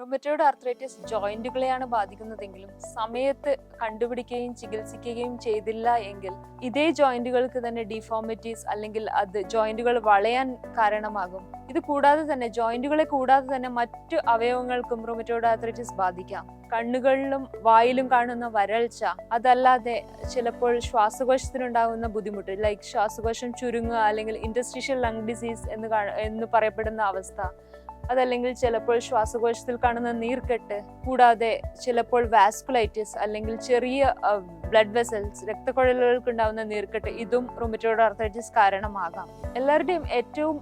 Rheumatoid arthritis ജോയിന്റുകളെയാണ് ബാധിക്കുന്നതെങ്കിലും സമയത്ത് കണ്ടുപിടിക്കുകയും ചികിത്സിക്കുകയും ചെയ്തില്ല എങ്കിൽ ഇതേ ജോയിന്റുകൾക്ക് തന്നെ ഡിഫോമിറ്റീസ് അല്ലെങ്കിൽ അത് ജോയിന്റുകൾ വളയാൻ കാരണമാകും. ഇത് കൂടാതെ തന്നെ ജോയിന്റുകളെ കൂടാതെ തന്നെ മറ്റു അവയവങ്ങൾക്കും റൊമറ്റോയിഡ് ആർത്രൈറ്റിസ് ബാധിക്കാം. കണ്ണുകളിലും വായിലും കാണുന്ന വരൾച്ച അതല്ലാതെ ചിലപ്പോൾ ശ്വാസകോശത്തിനുണ്ടാകുന്ന ബുദ്ധിമുട്ട് ലൈക്ക് ശ്വാസകോശം ചുരുങ്ങുക അല്ലെങ്കിൽ ഇൻഡസ്ട്രീഷ്യൽ ലങ് ഡിസീസ് എന്ന് എന്ന് പറയപ്പെടുന്ന അവസ്ഥ അതല്ലെങ്കിൽ ചിലപ്പോൾ ശ്വാസകോശത്തിൽ കാണുന്ന നീർക്കെട്ട് കൂടാതെ ചിലപ്പോൾ വാസ്കുലൈറ്റിസ് അല്ലെങ്കിൽ ചെറിയ ബ്ലഡ് വെസൽസ് രക്തക്കുഴലുകൾക്ക് ഉണ്ടാകുന്ന നീർക്കെട്ട് ഇതും റുമറ്റോയിഡ് ആർത്രൈറ്റിസ് കാരണമാകാം. എല്ലാവരുടെയും ഏറ്റവും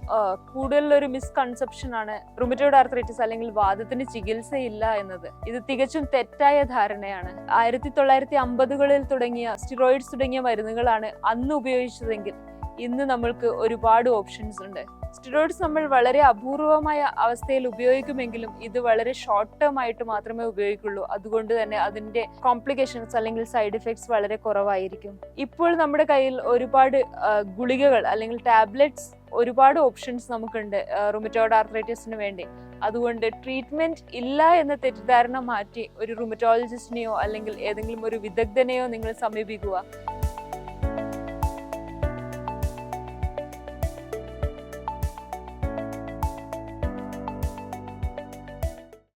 കൂടുതലൊരു മിസ്കൺസെപ്ഷൻ ആണ് റുമറ്റോയിഡ് ആർത്രൈറ്റിസ് അല്ലെങ്കിൽ വാദത്തിന് ചികിത്സയില്ല എന്നത്. ഇത് തികച്ചും തെറ്റായ ധാരണയാണ്. ആയിരത്തി തൊള്ളായിരത്തി അമ്പതുകളിൽ തുടങ്ങിയ സ്റ്റിറോയിഡ്സ് തുടങ്ങിയ മരുന്നുകളാണ് അന്ന് ഉപയോഗിച്ചതെങ്കിൽ ഇന്ന് നമ്മൾക്ക് ഒരുപാട് ഓപ്ഷൻസ് ഉണ്ട്. സ്റ്റിറോയിഡ്സ് നമ്മൾ വളരെ അപൂർവമായ അവസ്ഥയിൽ ഉപയോഗിക്കുമെങ്കിലും ഇത് വളരെ ഷോർട്ട് ടേം ആയിട്ട് മാത്രമേ ഉപയോഗിക്കുള്ളൂ. അതുകൊണ്ട് തന്നെ അതിന്റെ കോംപ്ലിക്കേഷൻസ് അല്ലെങ്കിൽ സൈഡ് എഫക്ട്സ് വളരെ കുറവായിരിക്കും. ഇപ്പോൾ നമ്മുടെ കയ്യിൽ ഒരുപാട് ഗുളികകൾ അല്ലെങ്കിൽ ടാബ്ലറ്റ്സ് ഒരുപാട് ഓപ്ഷൻസ് നമുക്കുണ്ട് റുമറ്റോയിഡ് ആർത്രൈറ്റിസിന് വേണ്ടി. അതുകൊണ്ട് ട്രീറ്റ്മെന്റ് ഇല്ല എന്ന തെറ്റിദ്ധാരണ മാറ്റി ഒരു റുമറ്റോളജിസ്റ്റിനെയോ അല്ലെങ്കിൽ ഏതെങ്കിലും ഒരു വിദഗ്ധനെയോ നിങ്ങൾ സമീപിക്കുക.